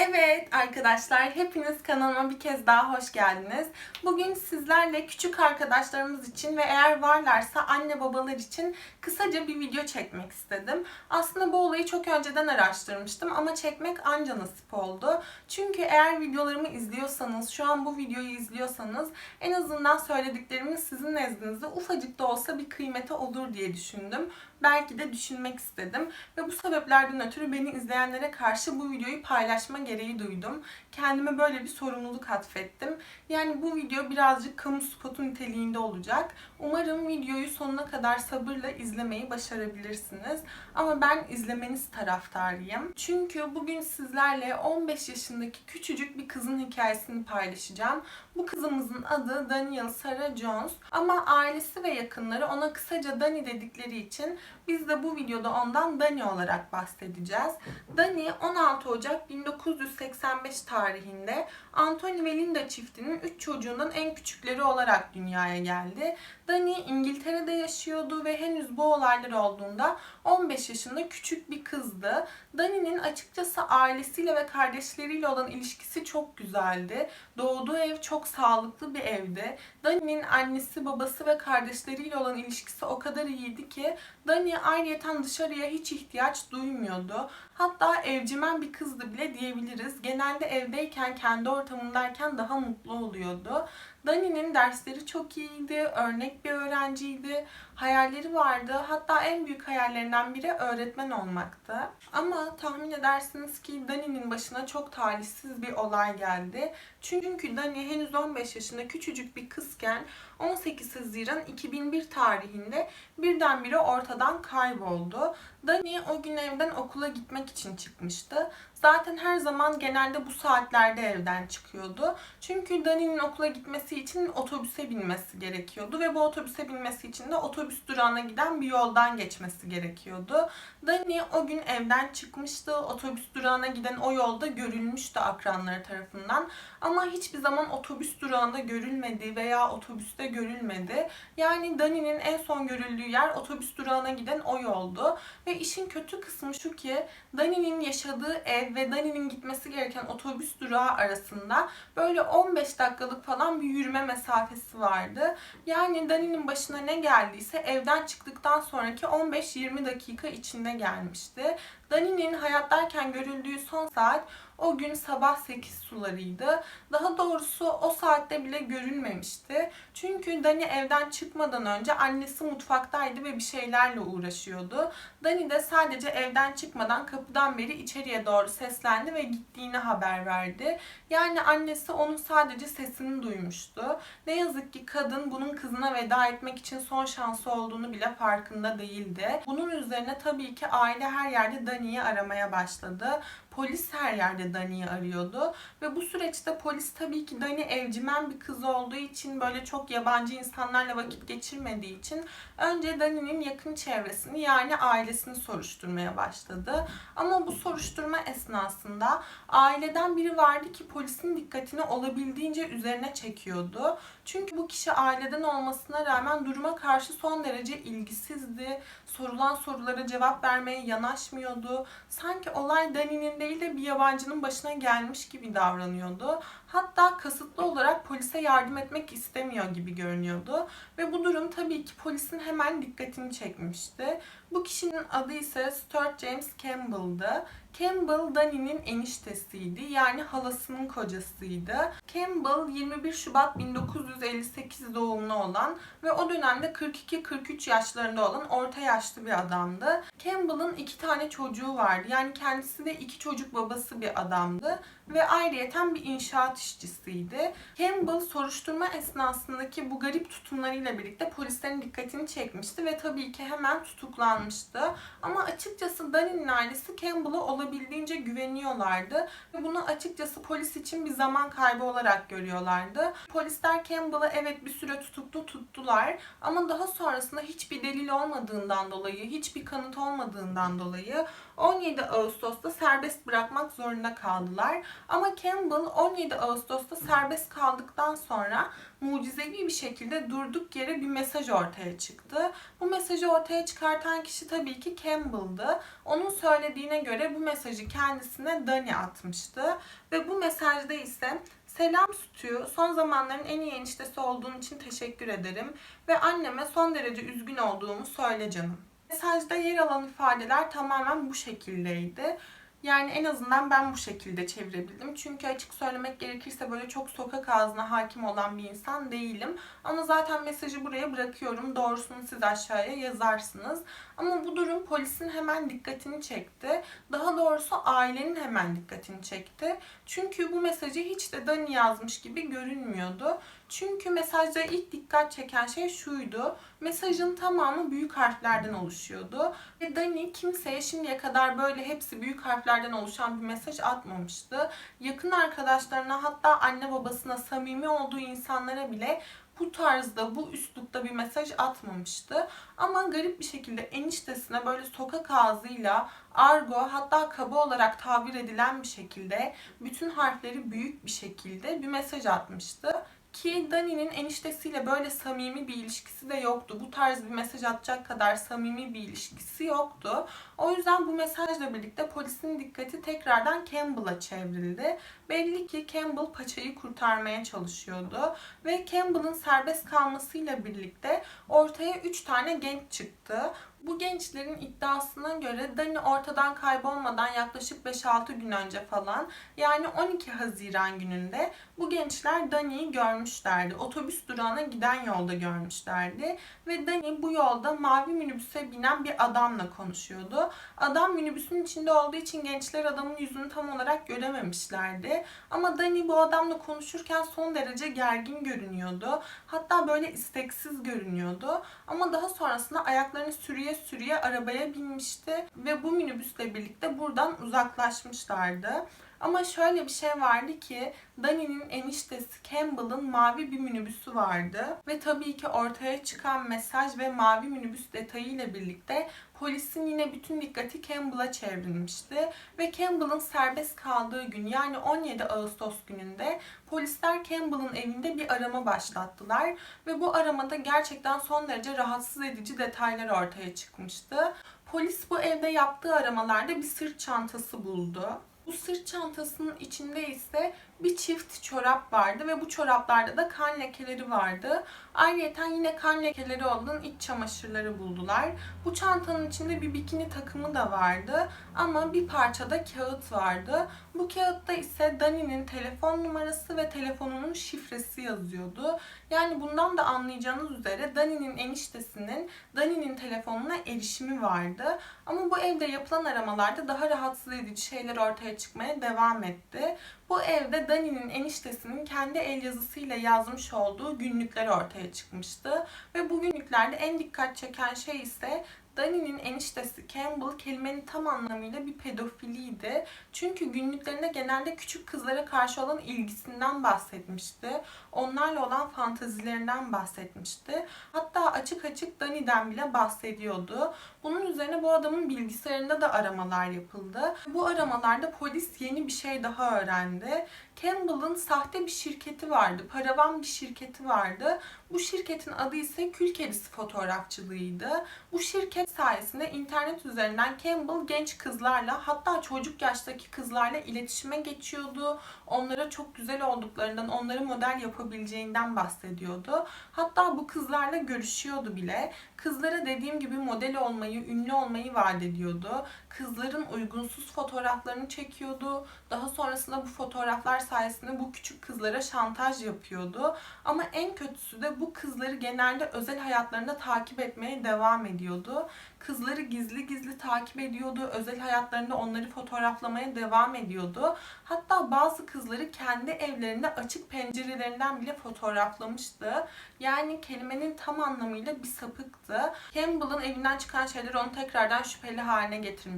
Evet arkadaşlar hepiniz kanalıma bir kez daha hoş geldiniz. Bugün sizlerle küçük arkadaşlarımız için ve eğer varlarsa anne babalar için kısaca bir video çekmek istedim. Aslında bu olayı çok önceden araştırmıştım ama çekmek anca nasip oldu. Çünkü eğer videolarımı izliyorsanız, şu an bu videoyu izliyorsanız en azından söylediklerimin sizin nezdinizde ufacık da olsa bir kıymeti olur diye düşündüm. Belki de düşünmek istedim ve bu sebeplerden ötürü beni izleyenlere karşı bu videoyu paylaşma gereği duydum. Kendime böyle bir sorumluluk atfettim. Yani bu video birazcık kamu spotu niteliğinde olacak. Umarım videoyu sonuna kadar sabırla izlemeyi başarabilirsiniz. Ama ben izlemeniz taraftarıyım. Çünkü bugün sizlerle 15 yaşındaki küçücük bir kızın hikayesini paylaşacağım. Bu kızımızın adı Daniel Sarah Jones ama ailesi ve yakınları ona kısaca Dani dedikleri için biz de bu videoda ondan Dani olarak bahsedeceğiz. Dani 16 Ocak 1985 tarihinde Anthony ve Linda çiftinin 3 çocuğundan en küçükleri olarak dünyaya geldi. Dani İngiltere'de yaşıyordu ve henüz bu olaylar olduğunda 15 yaşında küçük bir kızdı. Dani'nin açıkçası ailesiyle ve kardeşleriyle olan ilişkisi çok güzeldi. Doğduğu ev çok sağlıklı bir evdi. Dani'nin annesi, babası ve kardeşleriyle olan ilişkisi o kadar iyiydi ki Dani ayrıyeten dışarıya hiç ihtiyaç duymuyordu. Hatta evcimen bir kızdı bile diyebiliriz. Genelde evdeyken, kendi ortamındayken daha mutlu oluyordu. Dani'nin dersleri çok iyiydi, örnek bir öğrenciydi, hayalleri vardı. Hatta en büyük hayallerinden biri öğretmen olmaktı. Ama tahmin edersiniz ki Dani'nin başına çok talihsiz bir olay geldi. Çünkü Dani henüz 15 yaşında küçücük bir kızken 18 Haziran 2001 tarihinde birdenbire ortadan kayboldu. Dani o gün evden okula gitmek için çıkmıştı. Zaten her zaman genelde bu saatlerde evden çıkıyordu. Çünkü Dani'nin okula gitmesi için otobüse binmesi gerekiyordu ve bu otobüse binmesi için de otobüs durağına giden bir yoldan geçmesi gerekiyordu. Dani o gün evden çıkmıştı. Otobüs durağına giden o yolda görülmüştü akranları tarafından. Ama hiçbir zaman otobüs durağında görülmedi veya otobüste görülmedi. Yani Dani'nin en son görüldüğü yer otobüs durağına giden o yoldu. Ve işin kötü kısmı şu ki Dani'nin yaşadığı ev ve Dani'nin gitmesi gereken otobüs durağı arasında böyle 15 dakikalık falan bir yürüme mesafesi vardı. Yani Dani'nin başına ne geldiyse evden çıktıktan sonraki 15-20 dakika içinde gelmişti. Dani'nin hayattayken görüldüğü son saat o gün sabah 8 sularıydı. Daha doğrusu o saatte bile görülmemişti. Çünkü Dani evden çıkmadan önce annesi mutfaktaydı ve bir şeylerle uğraşıyordu. Dani de sadece evden çıkmadan kapıdan beri içeriye doğru seslendi ve gittiğini haber verdi. Yani annesi onun sadece sesini duymuştu. Ne yazık ki kadın bunun kızına veda etmek için son şansı olduğunu bile farkında değildi. Bunun üzerine tabii ki aile her yerde Dani'yi aramaya başladı. Polis her yerde Dani'yi arıyordu. Ve bu süreçte polis tabii ki Dani evcimen bir kız olduğu için böyle çok yabancı insanlarla vakit geçirmediği için önce Dani'nin yakın çevresini yani ailesini soruşturmaya başladı. Ama bu soruşturma esnasında aileden biri vardı ki polisin dikkatini olabildiğince üzerine çekiyordu. Çünkü bu kişi aileden olmasına rağmen duruma karşı son derece ilgisizdi. Sorulan sorulara cevap vermeye yanaşmıyordu. Sanki olay Dani'nin değil de bir yabancının başına gelmiş gibi davranıyordu. Hatta kasıtlı olarak polise yardım etmek istemiyor gibi görünüyordu. Ve bu durum tabii ki polisin hemen dikkatini çekmişti. Bu kişinin adı ise Stuart James Campbell'dı. Campbell Dani'nin eniştesiydi. Yani halasının kocasıydı. Campbell 21 Şubat 1958 doğumlu olan ve o dönemde 42-43 yaşlarında olan orta yaşlı bir adamdı. Campbell'ın iki tane çocuğu vardı. Yani kendisi de iki çocuk babası bir adamdı ve ayrıyeten bir inşaat işçisiydi. Campbell soruşturma esnasındaki bu garip tutumlarıyla birlikte polislerin dikkatini çekmişti ve tabii ki hemen tutuklanmıştı. Ama açıkçası Dani'nin ailesi Campbell'a olabildiğince güveniyorlardı ve bunu açıkçası polis için bir zaman kaybı olarak görüyorlardı. Polisler Campbell'ı evet bir süre tutuklu tuttular ama daha sonrasında hiçbir delil olmadığından dolayı, hiçbir kanıt olmadığından dolayı 17 Ağustos'ta serbest bırakmak zorunda kaldılar. Ama Campbell 17 Ağustos'ta serbest kaldıktan sonra mucizevi bir şekilde durduk yere bir mesaj ortaya çıktı. Bu mesajı ortaya çıkartan kişi tabii ki Campbell'dı. Onun söylediğine göre bu mesajı kendisine Dani atmıştı. Ve bu mesajda ise Selam Stu, son zamanların en iyi eniştesi olduğun için teşekkür ederim ve anneme son derece üzgün olduğumu söyle canım. Mesajda yer alan ifadeler tamamen bu şekildeydi. Yani en azından ben bu şekilde çevirebildim. Çünkü açık söylemek gerekirse böyle çok sokak ağzına hakim olan bir insan değilim. Ama zaten mesajı buraya bırakıyorum. Doğrusunu siz aşağıya yazarsınız. Ama bu durum polisin hemen dikkatini çekti. Daha doğrusu ailenin hemen dikkatini çekti. Çünkü bu mesajı hiç de Dani yazmış gibi görünmüyordu. Çünkü mesajda ilk dikkat çeken şey şuydu. Mesajın tamamı büyük harflerden oluşuyordu. Ve Dani kimseye şimdiye kadar böyle hepsi büyük harflerden oluşan bir mesaj atmamıştı. Yakın arkadaşlarına hatta anne babasına samimi olduğu insanlara bile bu tarzda, bu üslupta bir mesaj atmamıştı. Ama garip bir şekilde eniştesine böyle sokak ağzıyla argo hatta kaba olarak tabir edilen bir şekilde bütün harfleri büyük bir şekilde bir mesaj atmıştı. Ki Dani'nin eniştesiyle böyle samimi bir ilişkisi de yoktu. Bu tarz bir mesaj atacak kadar samimi bir ilişkisi yoktu. O yüzden bu mesajla birlikte polisin dikkati tekrardan Campbell'a çevrildi. Belli ki Campbell paçayı kurtarmaya çalışıyordu. Ve Campbell'ın serbest kalmasıyla birlikte ortaya 3 tane genç çıktı. Bu gençlerin iddiasına göre Dani ortadan kaybolmadan yaklaşık 5-6 gün önce falan yani 12 Haziran gününde bu gençler Dani'yi görmüşlerdi. Otobüs durağına giden yolda görmüşlerdi. Ve Dani bu yolda mavi minibüse binen bir adamla konuşuyordu. Adam minibüsün içinde olduğu için gençler adamın yüzünü tam olarak görememişlerdi. Ama Dani bu adamla konuşurken son derece gergin görünüyordu. Hatta böyle isteksiz görünüyordu. Ama daha sonrasında ayaklarını sürüye sürüye arabaya binmişti ve bu minibüsle birlikte buradan uzaklaşmışlardı. Ama şöyle bir şey vardı ki Dani'nin eniştesi Campbell'ın mavi bir minibüsü vardı. Ve tabii ki ortaya çıkan mesaj ve mavi minibüs detayıyla birlikte polisin yine bütün dikkati Campbell'a çevrilmişti. Ve Campbell'ın serbest kaldığı gün yani 17 Ağustos gününde polisler Campbell'ın evinde bir arama başlattılar. Ve bu aramada gerçekten son derece rahatsız edici detaylar ortaya çıkmıştı. Polis bu evde yaptığı aramalarda bir sırt çantası buldu. Bu sırt çantasının içinde ise bir çift çorap vardı ve bu çoraplarda da kan lekeleri vardı. Ayrıca yine kan lekeleri olan iç çamaşırları buldular. Bu çantanın içinde bir bikini takımı da vardı ama bir parçada kağıt vardı. Bu kağıtta ise Dani'nin telefon numarası ve telefonunun şifresi yazıyordu. Yani bundan da anlayacağınız üzere Dani'nin eniştesinin Dani'nin telefonuna erişimi vardı. Ama bu evde yapılan aramalarda daha rahatsız edici şeyler ortaya çıkmaya devam etti. Bu evde Dani'nin eniştesinin kendi el yazısıyla yazmış olduğu günlükler ortaya çıkmıştı. Ve bu günlüklerde en dikkat çeken şey ise Dani'nin eniştesi Campbell kelimenin tam anlamıyla bir pedofiliydi. Çünkü günlüklerinde genelde küçük kızlara karşı olan ilgisinden bahsetmişti. Onlarla olan fantazilerinden bahsetmişti. Hatta açık açık Dani'den bile bahsediyordu. Bunun üzerine bu adamın bilgisayarında da aramalar yapıldı. Bu aramalarda polis yeni bir şey daha öğrendi. Campbell'ın sahte bir şirketi vardı. Paravan bir şirketi vardı. Bu şirketin adı ise Kül Fotoğrafçılığıydı. Bu şirket sayesinde internet üzerinden Campbell genç kızlarla hatta çocuk yaştaki kızlarla iletişime geçiyordu. Onlara çok güzel olduklarından, onları model yapabileceğinden bahsediyordu. Hatta bu kızlarla görüşüyordu bile. Kızlara dediğim gibi model olmayı, ünlü olmayı vaat ediyordu. Kızların uygunsuz fotoğraflarını çekiyordu. Daha sonrasında bu fotoğraflar sayesinde bu küçük kızlara şantaj yapıyordu. Ama en kötüsü de bu kızları genelde özel hayatlarında takip etmeye devam ediyordu. Kızları gizli gizli takip ediyordu. Özel hayatlarında onları fotoğraflamaya devam ediyordu. Hatta bazı kızları kendi evlerinde açık pencerelerinden bile fotoğraflamıştı. Yani kelimenin tam anlamıyla bir sapıktı. Campbell'ın evinden çıkan şeyler onu tekrardan şüpheli haline getirmişti.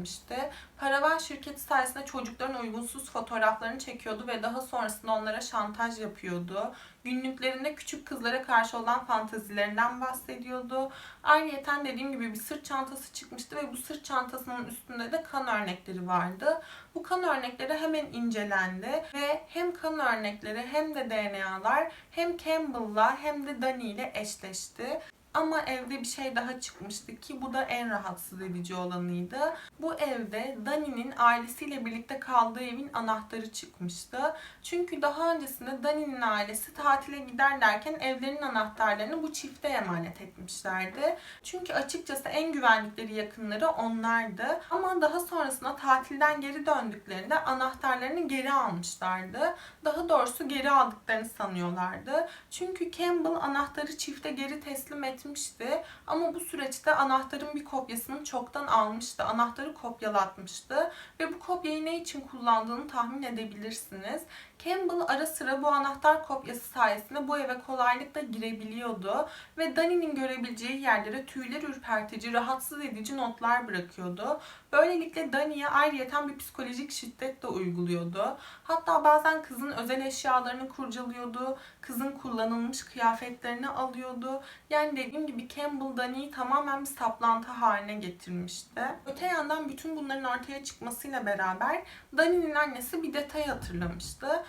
Paravan şirketi sayesinde çocukların uygunsuz fotoğraflarını çekiyordu ve daha sonrasında onlara şantaj yapıyordu. günlüklerinde küçük kızlara karşı olan fantazilerinden bahsediyordu. Ayrıca dediğim gibi bir sırt çantası çıkmıştı ve bu sırt çantasının üstünde de kan örnekleri vardı. Bu kan örnekleri hemen incelendi ve hem kan örnekleri hem de DNA'lar hem Campbell'la hem de Danny ile eşleşti. Ama evde bir şey daha çıkmıştı ki bu da en rahatsız edici olanıydı. Bu evde Dani'nin ailesiyle birlikte kaldığı evin anahtarı çıkmıştı. Çünkü daha öncesinde Dani'nin ailesi tatile giderlerken evlerinin anahtarlarını bu çifte emanet etmişlerdi. Çünkü açıkçası en güvendikleri yakınları onlardı. Ama daha sonrasında tatilden geri döndüklerinde anahtarlarını geri almışlardı. Daha doğrusu geri aldıklarını sanıyorlardı. Çünkü Campbell anahtarı çifte geri teslim etmişti ama bu süreçte anahtarın bir kopyasını çoktan almıştı. Anahtarı kopyalatmıştı ve bu kopyayı ne için kullandığını tahmin edebilirsiniz. Campbell ara sıra bu anahtar kopyası sayesinde bu eve kolaylıkla girebiliyordu ve Danny'nin görebileceği yerlere tüyler ürpertici, rahatsız edici notlar bırakıyordu. Böylelikle Danny'ye ayrıyeten bir psikolojik şiddet de uyguluyordu. Hatta bazen kızın özel eşyalarını kurcalıyordu, kızın kullanılmış kıyafetlerini alıyordu. Yani dediğim gibi Campbell Danny'yi tamamen bir saplantı haline getirmişti. Öte yandan bütün bunların ortaya çıkmasıyla beraber Danny'nin annesi bir detay hatırlamıştı.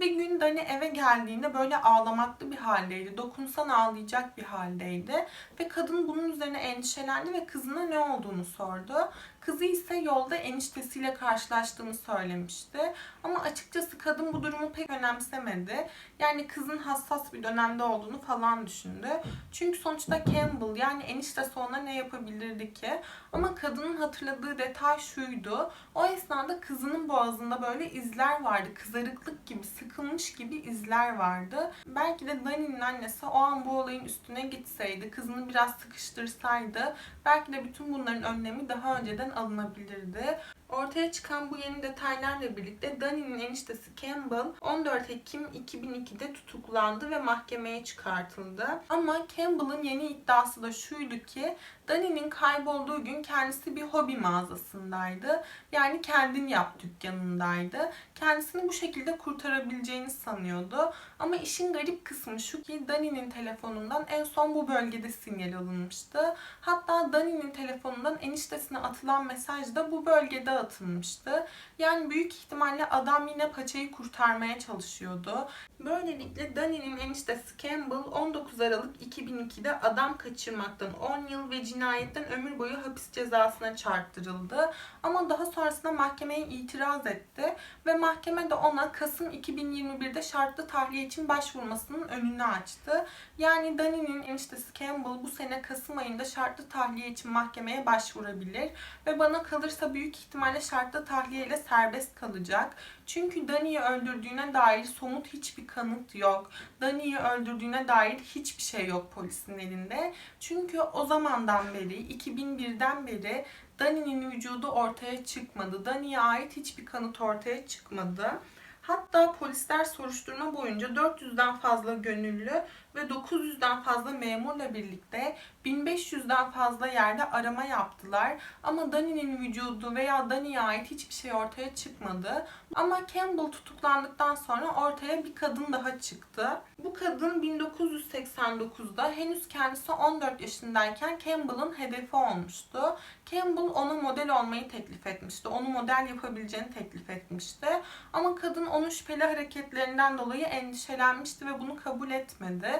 Bir gün Dani eve geldiğinde böyle ağlamaklı bir haldeydi. Dokunsan ağlayacak bir haldeydi. Ve kadın bunun üzerine endişelendi ve kızına ne olduğunu sordu. Kızı ise yolda eniştesiyle karşılaştığını söylemişti. Ama açıkçası kadın bu durumu pek önemsemedi. Yani kızın hassas bir dönemde olduğunu falan düşündü. Çünkü sonuçta Campbell yani eniştesi ona ne yapabilirdi ki? Ama kadının hatırladığı detay şuydu. O esnada kızının boğazında böyle izler vardı. Kızarıklık gibi, sıkılmış gibi izler vardı. Belki de Dani'nin annesi o an bu olayın üstüne gitseydi, kızını biraz sıkıştırsaydı belki de bütün bunların önlemi daha önceden alınabilirdi. Ortaya çıkan bu yeni detaylarla birlikte Dani'nin eniştesi Campbell 14 Ekim 2002'de tutuklandı ve mahkemeye çıkartıldı. Ama Campbell'ın yeni iddiası da şuydu ki Dani'nin kaybolduğu gün kendisi bir hobi mağazasındaydı. Yani kendin yap dükkanındaydı. Kendisini bu şekilde kurtarabileceğini sanıyordu. Ama işin garip kısmı şu ki Dani'nin telefonundan en son bu bölgede sinyal alınmıştı. Hatta Dani'nin telefonundan eniştesine atılan mesaj da bu bölgede atılmıştı. Yani büyük ihtimalle adam yine paçayı kurtarmaya çalışıyordu. Böylelikle Dani'nin eniştesi Campbell 19 Aralık 2002'de adam kaçırmaktan 10 yıl ve cinayetten ömür boyu hapis cezasına çarptırıldı. Ama daha sonrasında mahkemeye itiraz etti ve mahkeme de ona Kasım 2021'de şartlı tahliye için başvurmasının önünü açtı. Yani Dani'nin eniştesi Campbell bu sene Kasım ayında şartlı tahliye için mahkemeye başvurabilir ve bana kalırsa büyük ihtimalle şartlı tahliye ile serbest kalacak. Çünkü Dani'yi öldürdüğüne dair somut hiçbir kanıt yok. Dani'yi öldürdüğüne dair hiçbir şey yok polisin elinde. Çünkü o zamandan beri, 2001'den beri Dani'nin vücudu ortaya çıkmadı. Dani'ye ait hiçbir kanıt ortaya çıkmadı. Hatta polisler soruşturma boyunca 400'den fazla gönüllü ve 900'den fazla memurla birlikte 1500'den fazla yerde arama yaptılar. Ama Dani'nin vücudu veya Dani'ye ait hiçbir şey ortaya çıkmadı. Ama Campbell tutuklandıktan sonra ortaya bir kadın daha çıktı. Bu kadın 1989'da henüz kendisi 14 yaşındayken Campbell'ın hedefi olmuştu. Campbell ona model olmayı teklif etmişti. Onu model yapabileceğini teklif etmişti. Ama kadın onun şüpheli hareketlerinden dolayı endişelenmişti ve bunu kabul etmedi.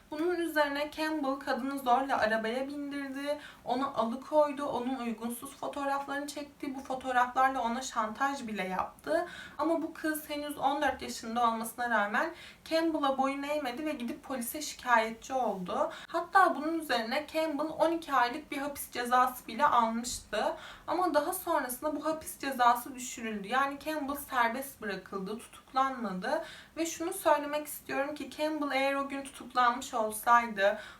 Bunun üzerine Campbell kadını zorla arabaya bindirdi, onu alıkoydu, onun uygunsuz fotoğraflarını çekti, bu fotoğraflarla ona şantaj bile yaptı. Ama bu kız henüz 14 yaşında olmasına rağmen Campbell'a boyun eğmedi ve gidip polise şikayetçi oldu. Hatta bunun üzerine Campbell 12 aylık bir hapis cezası bile almıştı. Ama daha sonrasında bu hapis cezası düşürüldü. Yani Campbell serbest bırakıldı, tutuklanmadı. Ve şunu söylemek istiyorum ki Campbell eğer o gün tutuklanmış olsaydı,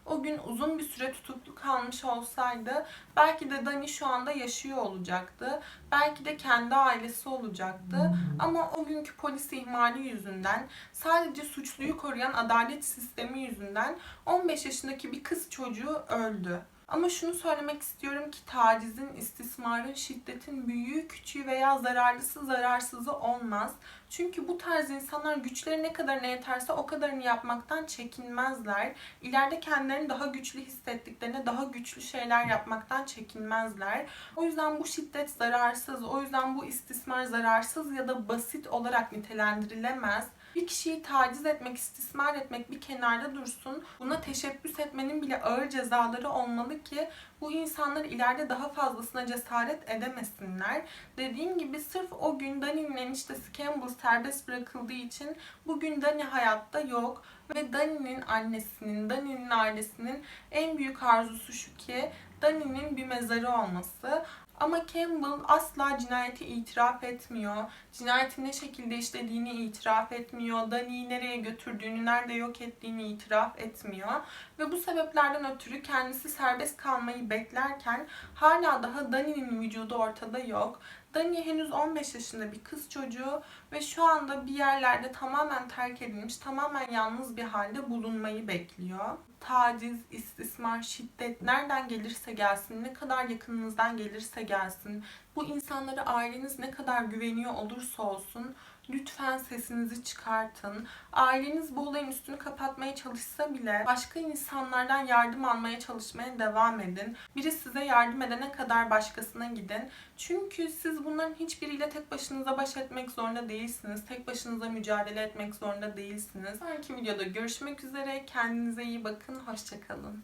o gün uzun bir süre tutuklu kalmış olsaydı belki de Dani şu anda yaşıyor olacaktı. Belki de kendi ailesi olacaktı. Ama o günkü polis ihmali yüzünden sadece suçluyu koruyan adalet sistemi yüzünden 15 yaşındaki bir kız çocuğu öldü. Ama şunu söylemek istiyorum ki tacizin, istismarın, şiddetin büyüğü, küçüğü veya zararlısı, zararsızı olmaz. Çünkü bu tarz insanlar güçleri ne kadarına yeterse o kadarını yapmaktan çekinmezler. İleride kendilerini daha güçlü hissettiklerine daha güçlü şeyler yapmaktan çekinmezler. O yüzden bu şiddet zararsız, o yüzden bu istismar zararsız ya da basit olarak nitelendirilemez. Bir kişiyi taciz etmek, istismar etmek bir kenarda dursun. Buna teşebbüs etmenin bile ağır cezaları olmalı ki bu insanlar ileride daha fazlasına cesaret edemesinler. Dediğim gibi sırf o gün Dani'nin eniştesi Campbell serbest bırakıldığı için bugün Dani hayatta yok. Ve Dani'nin annesinin, Dani'nin ailesinin en büyük arzusu şu ki Dani'nin bir mezarı olması. Ama Campbell asla cinayeti itiraf etmiyor. Cinayeti ne şekilde işlediğini itiraf etmiyor. Dani'yi nereye götürdüğünü, nerede yok ettiğini itiraf etmiyor. Ve bu sebeplerden ötürü kendisi serbest kalmayı beklerken hala daha Dani'nin vücudu ortada yok. Dani henüz 15 yaşında bir kız çocuğu ve şu anda bir yerlerde tamamen terk edilmiş, tamamen yalnız bir halde bulunmayı bekliyor. Taciz, istismar, şiddet nereden gelirse gelsin, ne kadar yakınınızdan gelirse gelsin, bu insanlara aileniz ne kadar güveniyor olursa olsun lütfen sesinizi çıkartın. Aileniz bu olayın üstünü kapatmaya çalışsa bile başka insanlardan yardım almaya çalışmaya devam edin. Biri size yardım edene kadar başkasına gidin. Çünkü siz bunların hiçbiriyle tek başınıza baş etmek zorunda değilsiniz. Tek başınıza mücadele etmek zorunda değilsiniz. Sonraki videoda görüşmek üzere. Kendinize iyi bakın. Hoşçakalın.